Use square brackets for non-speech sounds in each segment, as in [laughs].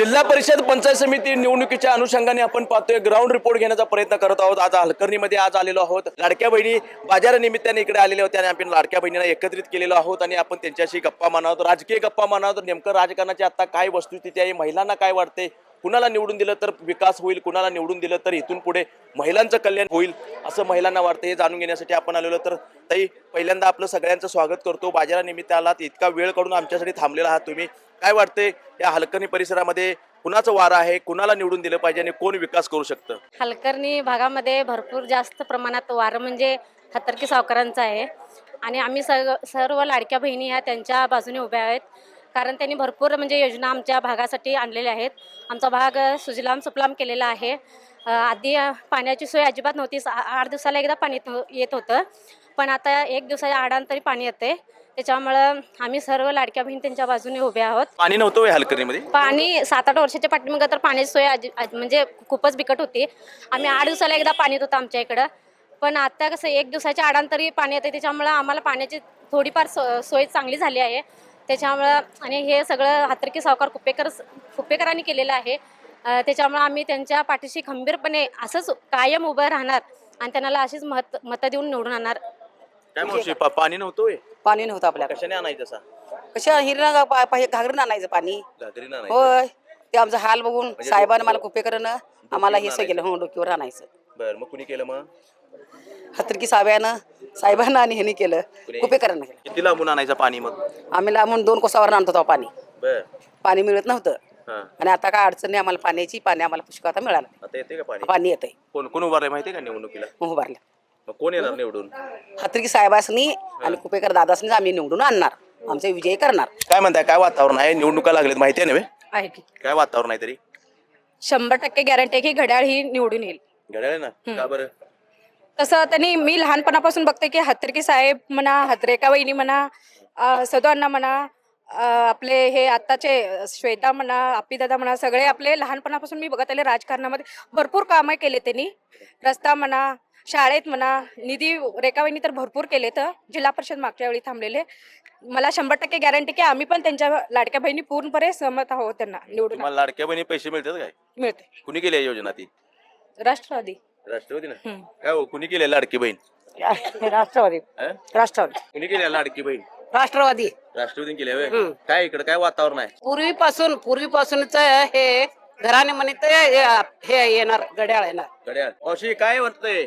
जिल्हा परिषद पंचायत समिती निवडणुकीच्या अनुषंगाने आपण पाहतोय ग्राउंड रिपोर्ट घेण्याचा प्रयत्न करत आहोत. आज हलकर्णीमध्ये आज आलेलो आहोत. लाडक्या बहिणी बाजारानिमित्ताने इकडे आलेल्या होत्या आणि आपण लाडक्या बहिणींना एकत्रित केलेलो आहोत आणि आपण त्यांच्याशी गप्पा मानावत राजकीय गप्पा मानावत नेमकं राजकारणाची आता काय वस्तुस्थिती आहे? महिलांना काय वाटते कुणाला निवडून दिलं तर विकास होईल कुणाला निवडून दिलं तर इथून पुढे महिलांचं कल्याण होईल असं महिलांना वाटतं. हे जाणून घेण्यासाठी आपण आलेलो तर ताई पहिल्यांदा आपलं सगळ्यांचं स्वागत करतो. बाजारानिमित्त आलात इतका वेळ काढून आमच्यासाठी थांबलेला आहात तुम्ही. काय वाटतंय या हलकर्णी परिसरामध्ये कुणाचं वार आहे कुणाला निवडून दिलं पाहिजे आणि कोण विकास करू शकतं? हलकर्णी भागामध्ये भरपूर जास्त प्रमाणात वारं म्हणजे हतर्की सावकारांचा आहे. आणि आम्ही सर्व सर्व लाडक्या बहिणी ह्या त्यांच्या बाजूने उभ्या आहेत. कारण त्यांनी भरपूर म्हणजे योजना आमच्या भागासाठी आणलेल्या आहेत. आमचा भाग सुजलाम सुफलाम केलेला आहे. आधी पाण्याची सोय अजिबात नव्हती. आठ दिवसाला एकदा पाणी येत- येत होतं. पण आता एक दिवसाच्या आडान तरी पाणी येते. त्याच्यामुळं आम्ही सर्व लाडक्या बहीण त्यांच्या बाजूने उभे आहोत. पाणी नव्हतं होय हलकर्णीमध्ये? पाणी सात आठ वर्षाच्या पाठीमागं तर पाण्याची सोय म्हणजे खूपच बिकट होती. आम्ही आठ दिवसाला एकदा पाणी येत होतं आमच्या इकडं. पण आता कसं एक दिवसाच्या आडांतरी पाणी येतं त्याच्यामुळं आम्हाला पाण्याची थोडीफार सो सोय चांगली झाली आहे. त्याच्यामुळं आणि हे सगळं हातर्की सावकार कुपेकर कुपेकरांनी केलेलं आहे. त्याच्यामुळं आम्ही त्यांच्या पाठीशी खंबीरपणे असंच कायम उभं राहणार आणि त्यांना अशीच मत मतं देऊन निवडून आणणार. काय मावशी पा- पाणी नव्हतं होय? पाणी नव्हतं आपल्याकडे. कशाने आणायचं असा? कशा हिरण घागरीन आणायचं पाणी? घागरीनं आणायचं? होय. ते आमचा हाल बघून म्हणजे साहेबांनी मला डोक्यावर- कुपेकरनं आम्हाला हे केलं हो डोक्यावर आणायचं. बर मग कुणी केलं मग? हतरकी साहेबानं साहेबांना आणि ह्यानी केलं? कुपेकरांना केलं. किती लांबून आणायचं पाणी मग? आम्ही लांबून दोन कोसावर आणतो तेव्हा पाणी. बर. पाणी मिळत नव्हतं. हा. आणि आता काय अडचण नाही आम्हाला पाण्याची पाणी आम्हाला पुष्कळ आता मिळालं आता येते का पाणी? पाणी येतंय. कोण कोण उभारलंय माहितीये का निवडणुकीला? मोह भरल्या मग कोण येणार निवडून? हतरकी साहेबासनी आणि कुपेकर दादासनी आम्ही निवडून आणणार. आमचा विजय करणार. काय म्हणताय काय वातावरण आहे? निवडणुका लागलेत माहिती आहे ना बे? आहे की. काय वातावरण आहे तरी? शंभर टक्के गॅरंटी आहे की घड्याळ ही निवडून येईल. घड्याळ आहे ना? का बरं? तसं त्यांनी मी लहानपणापासून बघते की हत्रेकी साहेब म्हणा हत्रेका वहिनी म्हणा अं, सदू अण्णा म्हणा आपले हे आत्ताचे श्वेता म्हणा दादा म्हणा सगळे आपले लहानपणापासून मी बघत आले राजकारणामध्ये. भरपूर कामं केले त्यांनी. रस्ता म्हणा शाळेत म्हणा निधी रेखावहिनी तर भरपूर केलेत जिल्हा परिषद मागच्या वेळी थांबलेले. मला शंभर टक्के गॅरंटी की आम्ही पण त्यांच्या लाडक्या बहिणी पूर्णपणे सहमत आहोत त्यांना निवडून. लाडक्या बहिणी पैसे मिळतात काय? मिळते. कुणी केली योजना ती? राष्ट्रवादी. राष्ट्रवादी ना हम्म. काय हो कुणी केली आहे लाडकी बहीण राष्ट्रवादी हं? राष्ट्रवादी कुणी केली आहे लाडकी बहीण राष्ट्रवादी राष्ट्रवादी केली आहे होय? काय इकडे काय वातावरण आहे पूर्वीपासून पूर्वीपासूनच हे घराने म्हणत हे येणार घड्याळ येणार घड्याळ मावशी काय वाटतंय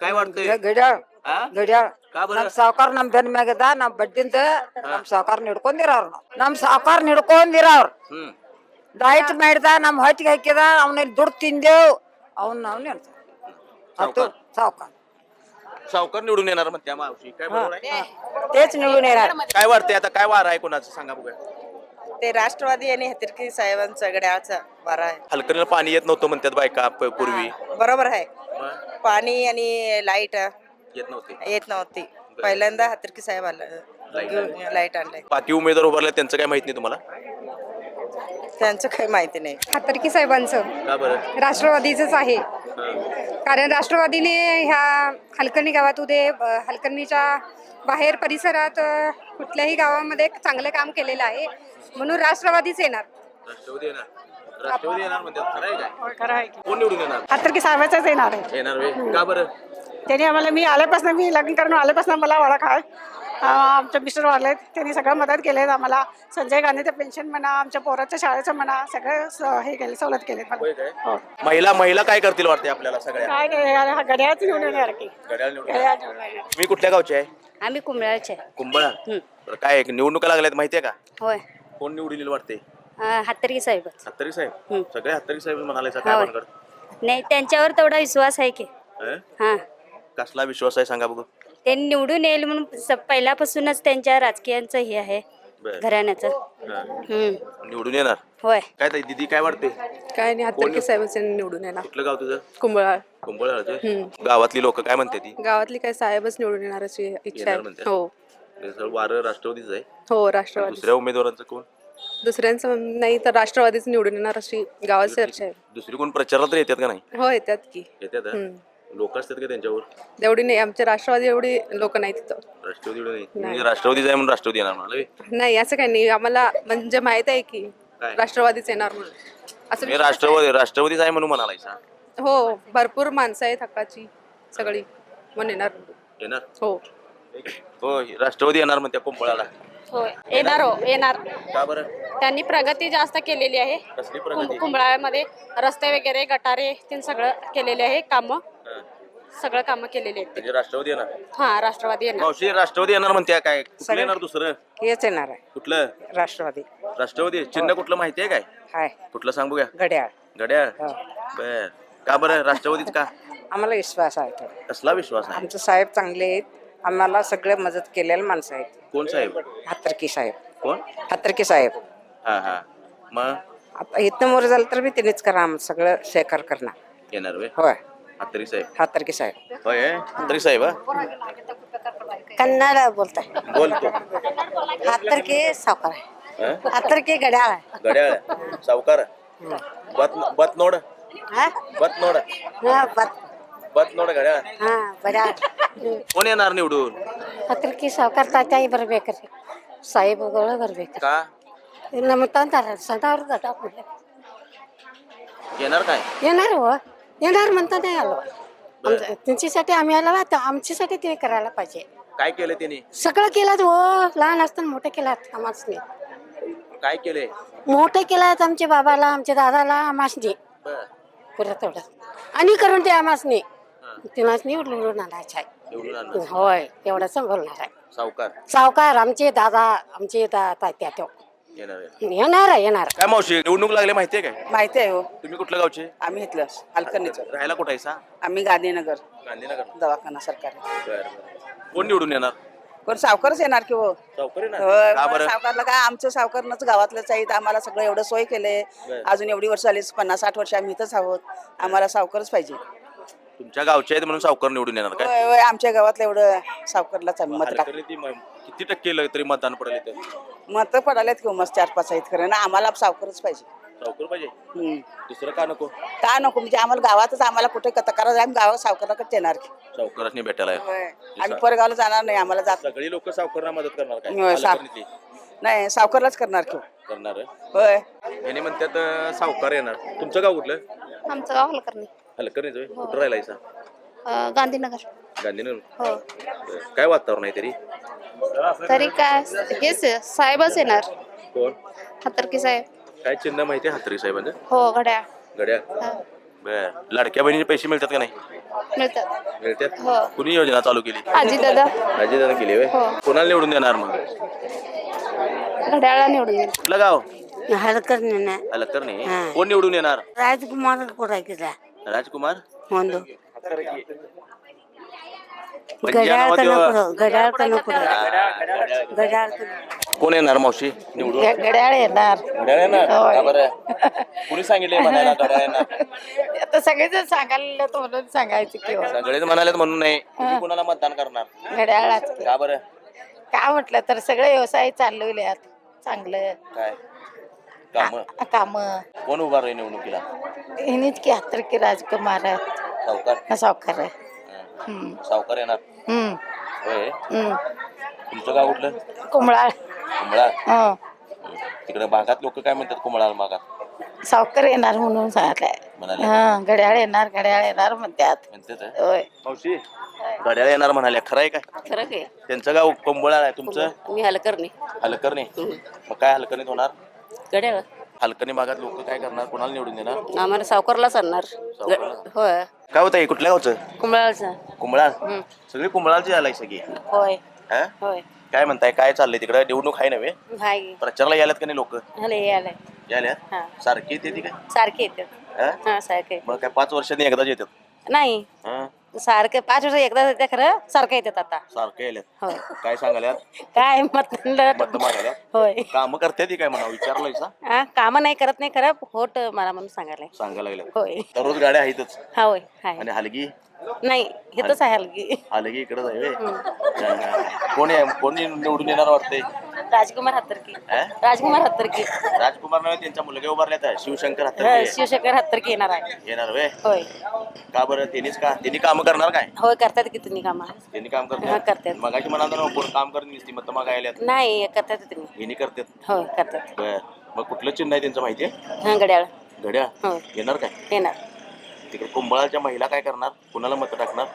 काय वाटतंय ಗಡಿಯಾಳ हा? ಗಡಿಯಾಳ का ಬರ ನಮ್ ಸಾವುಕಾರ ನಮ್ ಬೆನ್ ಮ್ಯಾಗದ ನಮ್ ಬಡ್ಡಿಂದ ನಮ್ ಸಾವುಕಾರ ಹಿಡ್ಕೊಂಡಿರವ್ರ ನಮ್ ಸಾವುಕಾರ ಹಿಡ್ಕೊಂಡಿರವ್ರ ಹ್ಮ್ ಡಯಟ್ ಮಾಡಿದ ನಮ್ ಹೊಟ್ಟಿಗೆ ಹಾಕಿದ ಅವನ ದುಡ್ಡು ತಿಂದೇವ್ ಅವ್ನ ಅವ್ನ सावकार. सावकार. निवडून येणार म्हणते मावशी. काय बरोबर तेच निवडून येणार. काय वाटतंय आता? काय वार आहे कोणाचं? सांगा बघा ते राष्ट्रवादी आणि हतिरकी साहेबांचा गड्याचा वार आहे. हलकरीला पाणी येत नव्हतं म्हणतात बायका पूर्वी. बरोबर आहे. पाणी आणि लाइट येत नव्हती. येत नव्हती. पहिल्यांदा हतिरकी साहेब आलं. लाइट आणलाय. बाकी उमेदवार उभारले त्यांचं काय माहीत नाही तुम्हाला? त्यांचं काही माहिती नाही. हातर्की साहेबांचं. का बरं? राष्ट्रवादीचंच आहे. हा. कारण राष्ट्रवादीने ह्या हलकर्णी गावात उदे अ, हलकर्णीच्या बाहेर परिसरात अ, कुठल्याही गावामध्ये चांगलं काम केलेलं आहे. म्हणून राष्ट्रवादीच येणार. राष्ट्रवादी येणार. राष्ट्रवादी येणार म्हणतात खरं आहे काय? खरं आहे कोण निवडून येणार? हत्तरकी साहेबाचाच येणार आहे. येणार वे का बरं? त्यांनी आम्हाला मी आल्यापासून मी लग्न करून आल्यापासून मला ओळख आहे. आमचे मिस्टर वारलेत त्यांनी सगळं मदत केले आम्हाला. संजय गांधीचं पेन्शन म्हणा आमच्या पोराच्या शाळेचं म्हणा सगळं स- हे केले सवलत केले होय काय? महिला महिला काय करतील वाटते आपल्याला सगळ्या? काय नाही, हा घड्याळच निवडून येणार की. घड्याळ निवडून घड्याळ निवडून येणार. मी कुठल्या गावचे आहे? आम्ही कुंभळाचे कुंभळा बरं, काय निवडणुका लागल्यात माहितीये का? होय. कोण निवडून येईल वाटते हातर्की साहेब. हत्तरी साहेब? सगळे हत्तरी साहेब म्हणाले काय होय. भानगड. नाही त्यांच्यावर तेवढा विश्वास आहे की. हं? हां. कसला विश्वास आहे सांगा बघू. त्यांनी निवडून येईल म्हणून स- पहिल्यापासूनच त्यांच्या राजकीयांचं हे आहे बरं. घराण्याचं. हं. हम्म. निवडून येणार? होय. काय ताई दिदी काय वाटते? काय नाही हत्तरकी साहेबांचे निवडून येणार. कुठलं गाव तुझं? कुंभळा कुंभळ गावातली लोक काय म्हणते ती? गावातली काय साहेबच निवडून येणार अशी इच्छा येणार आहे. हो. हे सगळं वारं राष्ट्रवादीच आहे. हो राष्ट्रवादी दुसऱ्या उमेदवारांचं कोण? दुसऱ्यांचं नाही तर राष्ट्रवादीच निवडून येणार अशी गावात चर्चा आहे. दुसरी कोण प्रचारात तर येतात का नाही? हो येतात की. येतात हं? लोक असतात का त्यांच्यावर? एवढी नाही आमच्या राष्ट्रवादी एवढी लोक नाही तिथं राष्ट्रवादी एवढं नाही. म्हणजे राष्ट्रवादीच आहे म्हणून राष्ट्रवादी येणार म्हणाले नाही असं काही नाही. आम्हाला म्हणजे माहीत आहे की काय? राष्ट्रवादीच येणार म्हणून. असं हे राष्ट्रवादी राष्ट्रवादीच आहे म्हणून म्हणालाय सा. हो भरपूर माणसं आहेत हक्काची सगळी म्हणून येणार. येणार? हो. हो राष्ट्रवादी येणार म्हणते कुंपळाला होय येणार हो येणार. का बरं? त्यांनी प्रगती जास्त केलेली आहे. कसली कुं- प्रगती कुंभळामध्ये रस्ते वगैरे गटारे ते सगळं केलेले आहे कामं. हा. सगळं कामं केलेली आहेत म्हणजे राष्ट्रवादी येणार? हा राष्ट्रवादी येणार. मावशी राष्ट्रवादी येणार म्हणते काय? कुठलं येणार दुसरं? हेच येणार आहे. कुठलं? राष्ट्रवादी. राष्ट्रवादी. चिन्ह कुठलं माहितीये काय? हाय. कुठलं सांग बघूया घड्याळ. घड्याळ? बर. का बरं? राष्ट्रवादीच का? आम्हाला विश्वास आहे. कसला विश्वास आहे? आमचे साहेब चांगले आहेत. आम्हाला सगळे मदत केलेले माणसं आहेत. कोण साहेब? हातर्की साहेब. कोण? हातर्की साहेब. हा हा. मग? आता इथनं मोर झालं तर मी त्यांनीच करा आम्हाला सगळं शेखर करणार. येणार वे होय. हातरी साहेब. हातारकी साहेब. होय हातरी साहेब हा? कन्नड बोलताय. बोलतो. हातरके सावकार आहे. हा? हातरके गड्याळ आहे. घड्याळ आहे. सावकार आहे. बत बतनोड. हा? बतनोड. हा, बत- बतनोड घड्याळ आहे. हा, बड्याळ कोण येणार निवडून? हातरकी सावकार तात्याही बरबेकर साहेब बरबेकर का? नमतान सदावर जाता येणार काय? येणार हो. येणार म्हणताना आलो. आमच्या- त्यांच्यासाठी आम्ही आलो आता आमच्यासाठी ते करायला पाहिजे. काय केलं त्यांनी सगळं केलं हो लहान असताना मोठं केलं आम्हासनी. काय केलंय? मोठं केलं आमच्या बाबाला आमच्या दादाला आम्हासनी. बर. पुरं तेवढं. आणि करून ते आम्हासनी. तिनासनी उडलून आणायचं आहे निवडून आणणार होय एवढंच बोलणार आहे. सावकार. सावकार आमचे दादा आमचे दा- तात्या तो. येणार आहे. येणार आहे, येणार. काय मावशी निवडणूक लागले माहितीये काय? माहिती आहे हो. तुम्ही कुठल्या गावचे? आम्ही इथलं हलकर्णीचं राहायला कुठे आहे सा आम्ही गांधीनगर. गांधीनगर. दवाखाना सरकारी. बर कोण निवडून येणार? पण सावकारच येणार की हो? येणार? का बरं? सावकारला काय आमचं सावकारनंच गावातलंच आहेत आम्हाला सगळं एवढं सोय केलंय. बरं. अजून एवढी वर्ष झाली पन्नास साठ वर्ष आम्ही इथंच आहोत. आम्हाला सावकारच पाहिजे. तुमच्या गावचे आहेत म्हणून सावकार निवडून येणार काय? होय होय आमच्या गावातलं एवढं सावकारलाच आम्ही मत ती म- किती टक्के ल- तरी मतदान पडेल इथे? मत पडालेत किंवा मस्त चार पाच आहेत खरं ना आम्हाला सावकारच पाहिजे. सावकार पाहिजे? हम्म. दुसरं का नको? का नको? म्हणजे आम्हाला गावातच आम्हाला कुठे तक्रार आम्ही गावात सावकाराकडे येणार की. सावकारांनी भेटायला होय. आम्ही परगावला जाणार नाही आम्हाला जात सगळी लोक सावकारांना मदत करणार काय? होय, साव- हलकर्णीतली नाही सावकारलाच करणार की. करणार होय. यांनी म्हणतात अं, सावकार येणार. तुमचं गाव कुठलं? आमचं गाव हलकर्णी. हलकर्णीच हो. कुठं राहिलायचा गांधीनगर. गांधीनगर? हो. काय वातावरण आहे तरी? तरी काय हेच साहेबच येणार. कोण? हातरकी साहेब. काय चिन्ह माहिती आहे हातरी हो घड्या. लाडक्या बहिणीचे पैसे मिळतात का नाही? मिळतात. हो. कुणी योजना चालू केली? आजी दादा. केली होय? हो. कोणाला निवडून देणार मग? घड्याळा निवडून येईल गाव? हलकत नाही अलग नाही कोण निवडून येणार? राजकुमार कोरायकीचा राजकुमार? म्हणजे कोण येणार मावशी घड्याळ येणार. का [laughs] कुणी सांगितले म्हणायला आता सगळेजण सांगायला म्हणून सांगायचं हो. सगळेच म्हणाले म्हणून नाही. कुणाला मतदान करणार? घड्याळात का बरं? का म्हटलं तर सगळे व्यवसाय चालवले आहेत चांगलं. काय? काम? काम. कोण उभा राहील निवडणुकीला? हिनीच की हत्तर की राजकुमार. सावकार. सावकार. हा. सावकार येणार? हम्म. होय. हम्म. तुमचं गाव कुठलं? कुंबळा कुंबळा हं. तिकडे भागात लोक काय म्हणतात कुंबळा भागात? सावकार येणार म्हणून सांगितलंय. म्हणाले हा घड्याळ येणार घड्याळ येणार म्हणतात. म्हणतात होय. मावशी घड्याळ येणार म्हणाल्या खरं आहे काय? खरं काय त्यांचं गाव कुंबळा आहे. तुमचं? मी हलकर्णी. हलकर्णी. मग काय हलकर्णीत होणार? घड्याळ हलकर्णी भागात लोक काय करणार? कोणाला निवडून देणार? आम्हाला सावकारलाच आणणार सावकारला? होय. काय होतं हे कुठल्या गावचं? कुंबळाचा कुंबळा सगळी कुंबळाची आलाय सगळी. होय. हा? होय. काय म्हणताय? काय चाललंय तिकडे? निवडणूक आहे नव्हे? हाय. प्रचारला यायलात का नाही लोक? हले यायला याल्यात हा. सारखी येते ती काय? सारखे येतात हा? हा सारखे. मग काय पाच वर्षांनी एकदाच येतात? नाही. हा? सारखे पाच वर्ष एकदा येते खरं सारखं येतात आता. सारखं याल्यात होय काय सांगाल्यात काय मागायला होय. काम करते ती काय म्हणा विचारलंय हा काम नाही करत नाही खरं होट मला म्हणून सांगायला सांगायला लागल्या होय. दररोज गाड्या आहेतच. हा होय हाय. आणि हलगी? नाही हेच आहे हलगी. हलगी इकडे. हा, हा. कोण कोण निवडून येणार वाटतंय? राजकुमार हत्तरकी हा? राजकुमार हत्तरकी राजकुमार नव्हे त्यांच्या मुलगा उभारल्यात आहे. शिवशंकर हा, हत्तर शिवशंकर हत्तरकी येणार आहे. येणार वे होय. का बरं? त्यांनीच का? त्यांनी काम करणार काय? होय करतात की तुम्ही कामा. त्यांनी काम हा, करतात. करतात. मगाशी म्हणाल ना कोण काम करत नसती मग मागायल्यात नाही करतात तुम्ही. हेनी करतात. होय करतात. बर. मग कुठलं चिन्ह आहे त्यांचं माहितीये हा घड्याळ. घड्याळ? हो. येणार काय? येणार. तिकडे कुंभळाच्या महिला काय करणार? कुणाला मत टाकणार?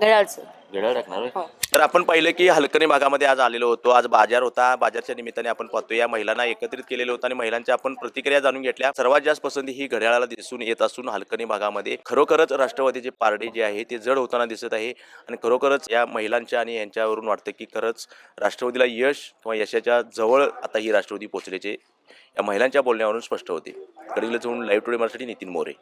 घड्याळचं घड्याळ टाकणार होय? हो. तर आपण पाहिलं की हलकणी भागामध्ये आज आलेलो होतो. आज बाजार होता. बाजारच्या निमित्ताने आपण पाहतो या महिलांना एकत्रित केलेलं होतं आणि महिलांच्या आपण प्रतिक्रिया जाणून घेतल्या. सर्वात जास्त पसंती ही घड्याळाला दिसून येत असून हलकणी भागामध्ये खरोखरच राष्ट्रवादीचे पारडे जे आहे ते जड होताना दिसत आहे. आणि खरोखरच या महिलांच्या आणि यांच्यावरून वाटतं की खरंच राष्ट्रवादीला यश किंवा यशाच्या जवळ आता ही राष्ट्रवादी पोहोचल्याचे या महिलांच्या बोलण्यावरून स्पष्ट होते. कडील जाऊन लाईव्ह टुडे मराठी नितीन मोरे.